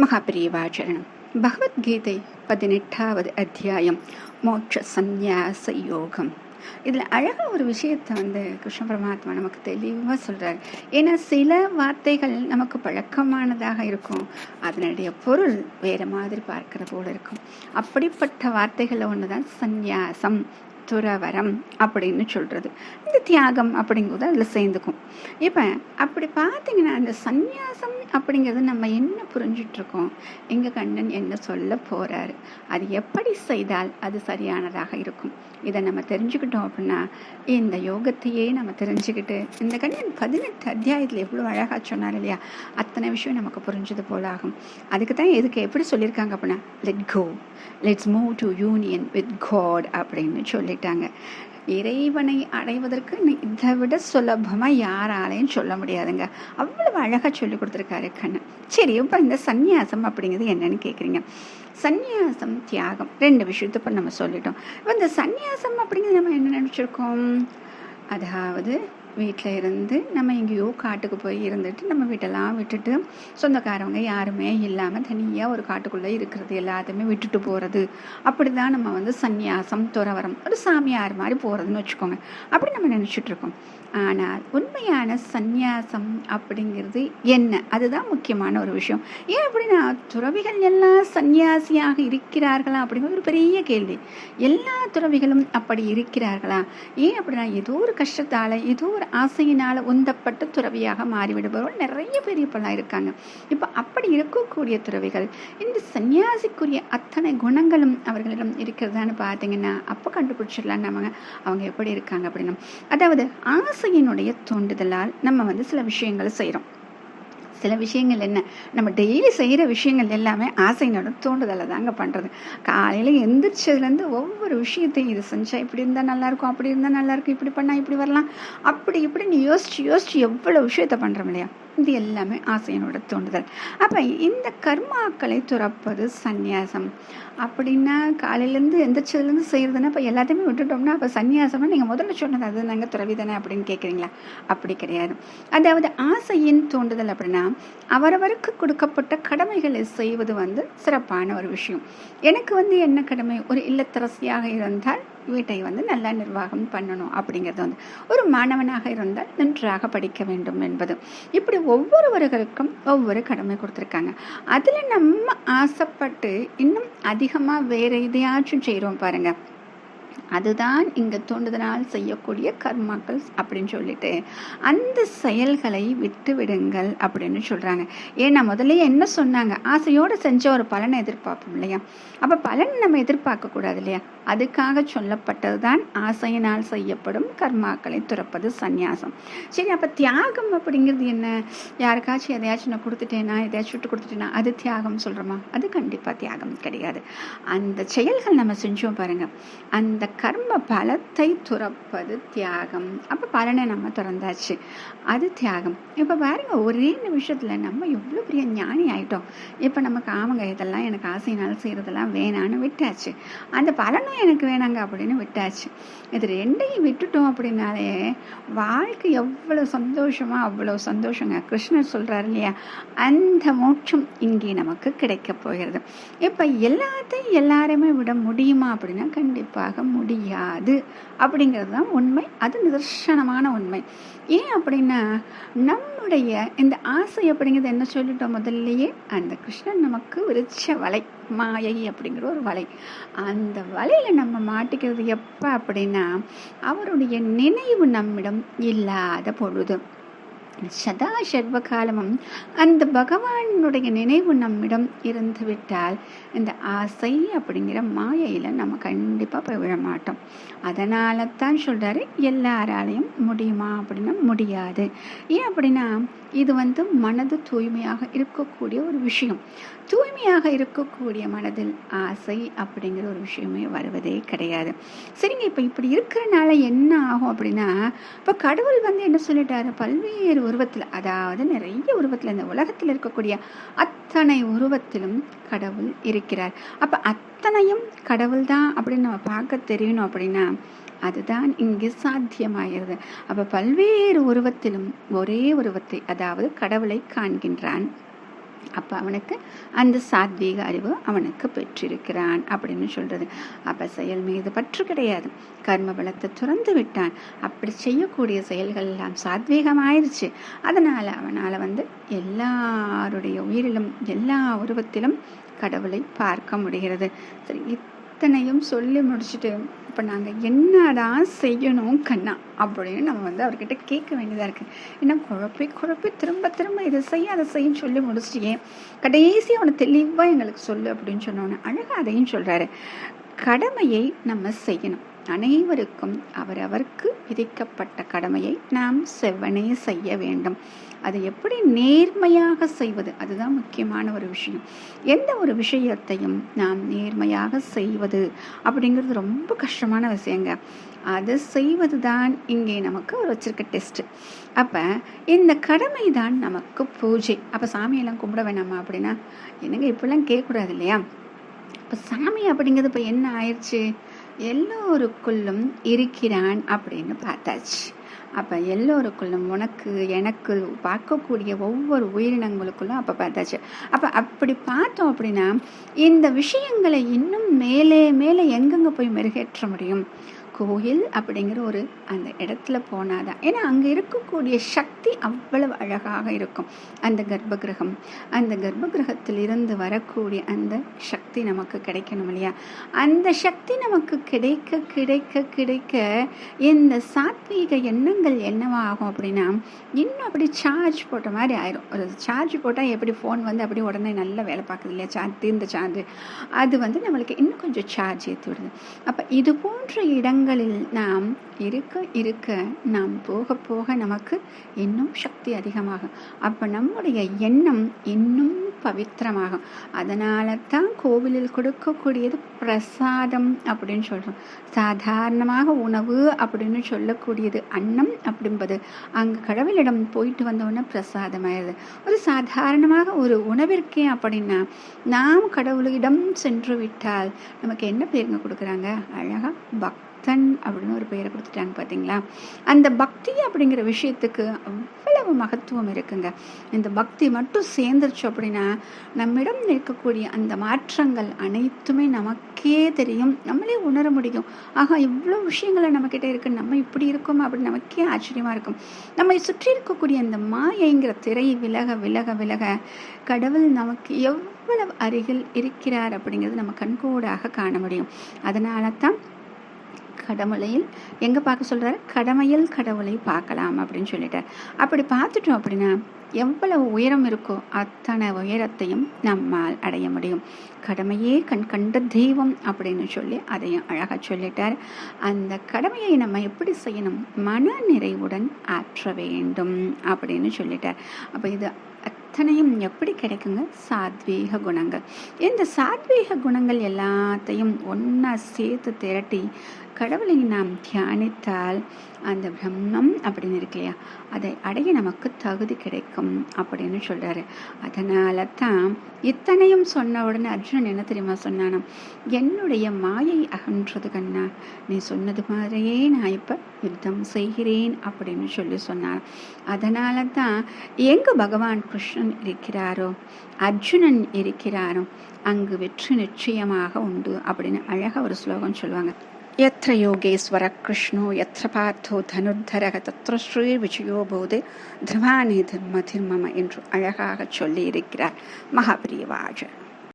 மகாபிரியவாச்சரணம் பகவத்கீதை பதினெட்டாவது அத்தியாயம் மோட்ச சந்நியாச யோகம் இதில் அழகாக ஒரு விஷயத்தை வந்து கிருஷ்ண பரமாத்மா நமக்கு தெளிவாக சொல்கிறார் ஏன்னா சில வார்த்தைகள் நமக்கு பழக்கமானதாக இருக்கும். அதனுடைய பொருள் வேறு மாதிரி பார்க்குற போல இருக்கும். அப்படிப்பட்ட வார்த்தைகளில் ஒன்று தான் சந்நியாசம் துறவரம் அப்படின்னு சொல்கிறது இந்த தியாகம் அப்படிங்கிறது அதில் சேர்ந்துக்கும். இப்போ அப்படி பார்த்தீங்கன்னா அந்த சந்நியாசம் அப்படிங்கிறது நம்ம என்ன புரிஞ்சிட்ருக்கோம்? எங்கள் கண்ணன் என்ன சொல்ல போகிறாரு அது எப்படி செய்தால் அது சரியானதாக இருக்கும்? இதை நம்ம தெரிஞ்சுக்கிட்டோம் அப்படின்னா இந்த யோகத்தையே நம்ம தெரிஞ்சுக்கிட்டு இந்த கண்ணன் பதினெட்டு அத்தியாயத்தில் எவ்வளோ அழகாக சொன்னார் இல்லையா? அத்தனை விஷயம் நமக்கு புரிஞ்சது போல ஆகும். அதுக்கு தான் எதுக்கு எப்படி சொல்லியிருக்காங்க அப்படின்னா let go let's move to union with God அப்படின்னு சொல்லிட்டாங்க. இறைவனை அடைவதற்கு இதை விட சுலபமாக யாராலையும் சொல்ல முடியாதுங்க. அவ்வளவு அழகாக சொல்லி கொடுத்துருக்காரு கண்ணன் சரி இப்போ இந்த சந்நியாசம் அப்படிங்கிறது என்னன்னு கேட்குறீங்க சந்நியாசம் தியாகம் ரெண்டு விஷயத்தை இப்போ நம்ம சொல்லிட்டோம். இப்போ இந்த சந்நியாசம் அப்படிங்கிறது நம்ம என்ன நினச்சிருக்கோம்? அதாவது வீட்டில் இருந்து நம்ம எங்கேயோ காட்டுக்கு போய் இருந்துட்டு நம்ம வீட்டெல்லாம் விட்டுட்டு சொந்தக்காரவங்க யாருமே இல்லாமல் தனியாக ஒரு காட்டுக்குள்ளே இருக்கிறது எல்லாத்தையுமே விட்டுட்டு போகிறது அப்படி தான் நம்ம வந்து சந்நியாசம் துறவரம் ஒரு சாமியார் மாதிரி போகிறதுன்னு வச்சுக்கோங்க. அப்படி நம்ம நினச்சிட்ருக்கோம். ஆனால் உண்மையான சந்நியாசம் அப்படிங்கிறது என்ன? அதுதான் முக்கியமான ஒரு விஷயம். ஏன் அப்படின்னா துறவிகள் எல்லாம் சந்நியாசியாக இருக்கிறார்களா அப்படிங்கிற ஒரு பெரிய கேள்வி. எல்லா துறவிகளும் அப்படி இருக்கிறார்களா? ஏன் அப்படின்னா ஏதோ ஒரு கஷ்டத்தால் ஏதோ ஒரு ஆசையினால் உந்தப்பட்ட துறவியாக மாறிவிடுபவர்கள் நிறைய பெரிய இப்போல்லாம் இருக்காங்க. இப்போ அப்படி இருக்கக்கூடிய துறவிகள் இந்த சன்னியாசிக்குரிய அத்தனை குணங்களும் அவர்களிடம் இருக்கிறதான்னு பார்த்தீங்கன்னா அப்போ கண்டுபிடிச்சிடலாம் நம்ம அவங்க எப்படி இருக்காங்க அப்படின்னா அதாவது ஆசையினுடைய தூண்டுதலால் நம்ம வந்து சில விஷயங்களை செய்கிறோம் சில விஷயங்கள் என்ன? நம்ம டெய்லி செய்கிற விஷயங்கள் எல்லாமே ஆசையினோட தூண்டுதலை தாங்க பண்ணுறது காலையில் எந்திரிச்சதுலேருந்து ஒவ்வொரு விஷயத்தையும் இது செஞ்சால் இப்படி இருந்தால் நல்லாயிருக்கும் அப்படி இருந்தால் நல்லாயிருக்கும் இப்படி பண்ணால் இப்படி வரலாம். அப்படி இப்படின்னு யோசிச்சு யோசிச்சு எவ்வளோ விஷயத்த பண்ணுறோம் இல்லையா? இது எல்லாமே ஆசையனோட தூண்டுதல். அப்போ இந்த கர்மாக்களை துறப்பது சந்நியாசம். அப்படின்னா காலையிலேருந்து எந்திரிச்சதுலேருந்து செய்கிறதுனா இப்போ எல்லாத்தையுமே விட்டுட்டோம்னா அப்போ சந்நியாசம்னா நீங்கள் முதல்ல சொன்னது அது நாங்கள் துறவி தானே அப்படின்னு கேட்குறீங்களா அப்படி கிடையாது. அதாவது ஆசையின் தூண்டுதல் அப்படின்னா அவரவருக்கு கொடுக்கப்பட்ட கடமைகளை செய்வது வந்து சிறப்பான ஒரு விஷயம். எனக்கு வந்து என்ன கடமை? ஒரு இல்லத்தரசியாக இருந்தால் வீட்டை வந்து நல்லா நிர்வாகம் பண்ணணும் அப்படிங்கிறது வந்து ஒரு மாணவனாக இருந்தால் நன்றாக படிக்க வேண்டும் என்பது. இப்படி ஒவ்வொருவர்களுக்கும் ஒவ்வொரு கடமை கொடுத்துருக்காங்க. அதில் நம்ம ஆசைப்பட்டு இன்னும் அதிகமாக வேறு எதையாச்சும் செய்கிறோம் பாருங்கள் அதுதான் இங்கே தோண்டுதனால் செய்யக்கூடிய கர்மாக்கள் அப்படின்னு சொல்லிட்டு அந்த செயல்களை விட்டு விடுங்கள் அப்படின்னு சொல்கிறாங்க ஏன்னா முதல்ல என்ன சொன்னாங்க? ஆசையோடு செஞ்ச ஒரு பலனை எதிர்பார்ப்போம் இல்லையா? அப்போ பலன் நம்ம எதிர்பார்க்கக்கூடாது இல்லையா? அதுக்காக சொல்லப்பட்டது தான் ஆசையினால் செய்யப்படும் கர்மாக்களை துறப்பது சந்நியாசம். சரி அப்போ தியாகம் அப்படிங்கிறது என்ன? யாருக்காச்சும் எதையாச்சும் நான் கொடுத்துட்டேனா? எதையாச்சும் விட்டு கொடுத்துட்டேனா? அது தியாகம் சொல்கிறோமா அது கண்டிப்பாக தியாகம் கிடையாது. அந்த செயல்கள் நம்ம செஞ்சோம் பாருங்கள் அந்த கர்ம பலத்தை துறப்பது தியாகம். அப்போ பலனை நம்ம திறந்தாச்சு. அது தியாகம். இப்போ பாருங்க ஒரே நிமிஷத்தில் நம்ம எவ்வளோ பெரிய ஞானி ஆயிட்டோம். இப்போ நமக்கு ஆமாங்க இதெல்லாம் எனக்கு ஆசையினால் செய்கிறதெல்லாம் வேணான்னு விட்டாச்சு. அந்த பலனும் எனக்கு வேணாங்க அப்படின்னு விட்டாச்சு. இது ரெண்டையும் விட்டுட்டோம் அப்படின்னாலே வாழ்க்கை எவ்வளோ சந்தோஷமாக அவ்வளோ சந்தோஷங்க. கிருஷ்ணர் சொல்கிறார் இல்லையா? அந்த மோட்சம் இங்கே நமக்கு கிடைக்க போகிறது. இப்போ எல்லாத்தையும் எல்லாருமே விட முடியுமா அப்படின்னா கண்டிப்பாக முடியாது. அப்படிங்கிறது தான் உண்மை. அது நிதர்சனமான உண்மை. ஏன் அப்படின்னா நம்முடைய இந்த ஆசை அப்படிங்கிறது என்ன சொல்லிட்டோம் முதல்லையே? அந்த கிருஷ்ணன் நமக்கு விரிச்ச வலை. மாயை அப்படிங்கிற ஒரு வலை. அந்த வலையில் நம்ம மாட்டிக்கிறது எப்போ அப்படின்னா அவருடைய நினைவு நம்மிடம் இல்லாத பொழுது. சதா சர்வகாலமும் அந்த பகவானுடைய நினைவு நம்மிடம் இருந்து விட்டால் இந்த ஆசை அப்படிங்கிற மாயையில் நம்ம கண்டிப்பாக போய் விழமாட்டோம் அதனால தான் சொல்கிறாரு எல்லாராலையும் முடியுமா அப்படின்னா முடியாது. ஏன் அப்படின்னா இது வந்து மனது தூய்மையாக இருக்கக்கூடிய ஒரு விஷயம். தூய்மையாக இருக்கக்கூடிய மனதில் ஆசை அப்படிங்கிற ஒரு விஷயமே வருவதே கிடையாது. சரிங்க இப்போ இப்படி இருக்கிறனால என்ன ஆகும் அப்படின்னா இப்போ கடவுள் வந்து என்ன சொல்லிட்டாரு? பல்வேறு உருவத்தில் அதாவது நிறைய உருவத்தில் இந்த உலகத்தில் இருக்கக்கூடிய அத்தனை உருவத்திலும் கடவுள் இருக்கிறார். அப்போ அத்தனையும் கடவுள் தான் அப்படின்னு நம்ம பார்க்க தெரியணும் அப்படின்னா அதுதான் இங்கு சாத்தியமாகிறது. அப்போ பல்வேறு உருவத்திலும் ஒரே உருவத்தை அதாவது கடவுளை காண்கின்றான் அப்போ அவனுக்கு அந்த சாத்வீக அறிவு அவனுக்கு பெற்றிருக்கிறான் அப்படின்னு சொல்கிறது அப்போ செயல் மீது பற்று கிடையாது. கர்ம பலத்தை துறந்து விட்டான். அப்படி செய்யக்கூடிய செயல்கள் எல்லாம் சாத்வீகமாயிருச்சு. அதனால் அவனால் வந்து எல்லாருடைய உயிரிலும் எல்லா உருவத்திலும் கடவுளை பார்க்க முடிகிறது. சரி இத்தனையும் சொல்லி முடிச்சுட்டு இப்போ நாங்கள் என்னடா செய்யணும் கண்ணா? அப்படின்னு நம்ம வந்து அவர்கிட்ட கேட்க வேண்டியதாக இருக்குது ஏன்னா குழப்பி குழப்பி திரும்ப திரும்ப இதை செய்ய அதை செய்யும் சொல்லி முடிச்சிட்டே கடைசி அவனை தெளிவாக எங்களுக்கு சொல்லு அப்படின்னு சொன்னோன்னே அழகாக அதையும் சொல்கிறாரு கடமையை நம்ம செய்யணும். அனைவருக்கும் அவரவருக்கு விதிக்கப்பட்ட கடமையை நாம் செவ்வனே செய்ய வேண்டும். அதை எப்படி நேர்மையாக செய்வது? அதுதான் முக்கியமான ஒரு விஷயம். எந்த ஒரு விஷயத்தையும் நாம் நேர்மையாக செய்வது அப்படிங்கிறது ரொம்ப கஷ்டமான விஷயங்க. அதை செய்வது தான் இங்கே நமக்கு ஒரு வச்சிருக்க டெஸ்ட் அப்போ இந்த கடமை தான் நமக்கு பூஜை. அப்போ சாமியெல்லாம் கும்பிட வேணாமா அப்படின்னா? என்னங்க இப்படிலாம் கேட்கக்கூடாது இல்லையா? இப்போ சாமி அப்படிங்கிறது இப்போ என்ன ஆயிடுச்சு? எல்லோருக்குள்ளும் இருக்கிறான் அப்படின்னு பார்த்தாச்சு. அப்போ எல்லோருக்குள்ளும் உனக்கு எனக்கு பார்க்கக்கூடிய ஒவ்வொரு உயிரினங்களுக்குள்ளும் அப்போ பார்த்தாச்சு. அப்போ அப்படி பார்த்தோம் அப்படின்னா இந்த விஷயங்களை இன்னும் மேலே மேலே எங்கெங்கே போய் மெருகேற்ற முடியும்? கோயில் அப்படிங்கிற ஒரு அந்த இடத்துல போனாதான். ஏன்னா அங்கே இருக்கக்கூடிய சக்தி அவ்வளவு அழகாக இருக்கும். அந்த கர்ப்பகிரகம் அந்த கர்ப்பகிரகத்திலிருந்து வரக்கூடிய அந்த சக்தி நமக்கு கிடைக்கணும் இல்லையா? அந்த சக்தி நமக்கு கிடைக்க கிடைக்க கிடைக்க இந்த சாத்வீக எண்ணங்கள் என்னவாகும் அப்படின்னா இன்னும் அப்படி சார்ஜ் போட்ட மாதிரி ஆயிரும். ஒரு சார்ஜ் போட்டால் எப்படி ஃபோன் வந்து அப்படி உடனே நல்லா வேலை பார்க்குது இல்லையா? சார்ஜ் தீர்ந்த சார்ஜ் அது வந்து நம்மளுக்கு இன்னும் கொஞ்சம் சார்ஜ் ஏற்றி விடுது. அப்போ இது போன்ற இடங்கள் இடங்களில் நாம் இருக்க இருக்க நாம் போக போக நமக்கு இன்னும் சக்தி அதிகமாகும். அப்போ நம்முடைய எண்ணம் இன்னும் பவித்திரமாகும். அதனால தான் கோவிலில் கொடுக்கக்கூடியது பிரசாதம் அப்படின்னு சொல்கிறோம் சாதாரணமாக உணவு அப்படின்னு சொல்லக்கூடியது அன்னம் அப்படின்பது. அங்கே கடவுளிடம் போயிட்டு வந்தோடனே பிரசாதமாயிருது ஒரு சாதாரணமாக ஒரு உணவிற்கே அப்படின்னா நாம் கடவுளிடம் சென்று விட்டால் நமக்கு என்ன பேருங்க கொடுக்குறாங்க? அழகாக பக் பக்தன் அப்படின்னு ஒரு பெயரை கொடுத்துட்டாங்க பார்த்தீங்களா? அந்த பக்தி அப்படிங்கிற விஷயத்துக்கு அவ்வளவு மகத்துவம் இருக்குங்க. இந்த பக்தி மட்டும் சேர்ந்துருச்சு அப்படின்னா நம்மிடம் இருக்கக்கூடிய அந்த மாற்றங்கள் அனைத்துமே நமக்கே தெரியும். நம்மளே உணர முடியும். ஆகா இவ்வளோ விஷயங்களை நம்மக்கிட்ட இருக்கு. நம்ம இப்படி இருக்கோம் அப்படின்னு நமக்கே ஆச்சரியமாக இருக்கும். நம்மை சுற்றி இருக்கக்கூடிய அந்த மாயைங்கிற திரை விலக விலக விலக கடவுள் நமக்கு எவ்வளவு அருகில் இருக்கிறார் அப்படிங்கிறது நம்ம கண்கூடாக காண முடியும். அதனால தான் கடவுளையில் எங்கே பார்க்க சொல்கிறார் கடமையில் கடவுளை பார்க்கலாம் அப்படின்னு சொல்லிட்டார். அப்படி பார்த்துட்டோம் அப்படின்னா எவ்வளவு உயரம் இருக்கோ அத்தனை உயரத்தையும் நம்மால் அடைய முடியும். கடமையே கண் கண்ட தெய்வம் அப்படின்னு சொல்லி அதையும் அழகாக சொல்லிட்டார். அந்த கடமையை நம்ம எப்படி செய்யணும்? மன நிறைவுடன் ஆற்ற வேண்டும் அப்படின்னு சொல்லிட்டார். அப்போ இது அத்தனையும் எப்படி கிடைக்குங்க? சாத்வீக குணங்கள். இந்த சாத்வீக குணங்கள் எல்லாத்தையும் ஒன்றா சேர்த்து திரட்டி கடவுளை நாம் தியானித்தால் அந்த பிரம்மம் அப்படின்னு இருக்கு இல்லையா? அதை அடைய நமக்கு தகுதி கிடைக்கும் அப்படின்னு சொல்கிறாரு அதனால தான் இத்தனையும் சொன்ன உடனே அர்ஜுனன் என்ன தெரியுமா சொன்னானா என்னுடைய மாயை அகன்றது கண்ணா நீ சொன்னது மாதிரியே நான் இப்போ யுத்தம் செய்கிறேன் அப்படின்னு சொல்லி சொன்னான் அதனால தான் எங்கு பகவான் கிருஷ்ணன் இருக்கிறாரோ அர்ஜுனன் இருக்கிறாரோ அங்கு வெற்றி நிச்சயமாக உண்டு அப்படின்னு அழகாக ஒரு ஸ்லோகம் சொல்லுவாங்க. यत्र योगेश्वरः कृष्णो यत्र पार्थो தனுர்தரக தத்திர ஸ்ரீ விஜயோ போது திருவானி தர்ம திருமம என்று அழகாக சொல்லியிருக்கிறார் மகாபிரியவாஜர்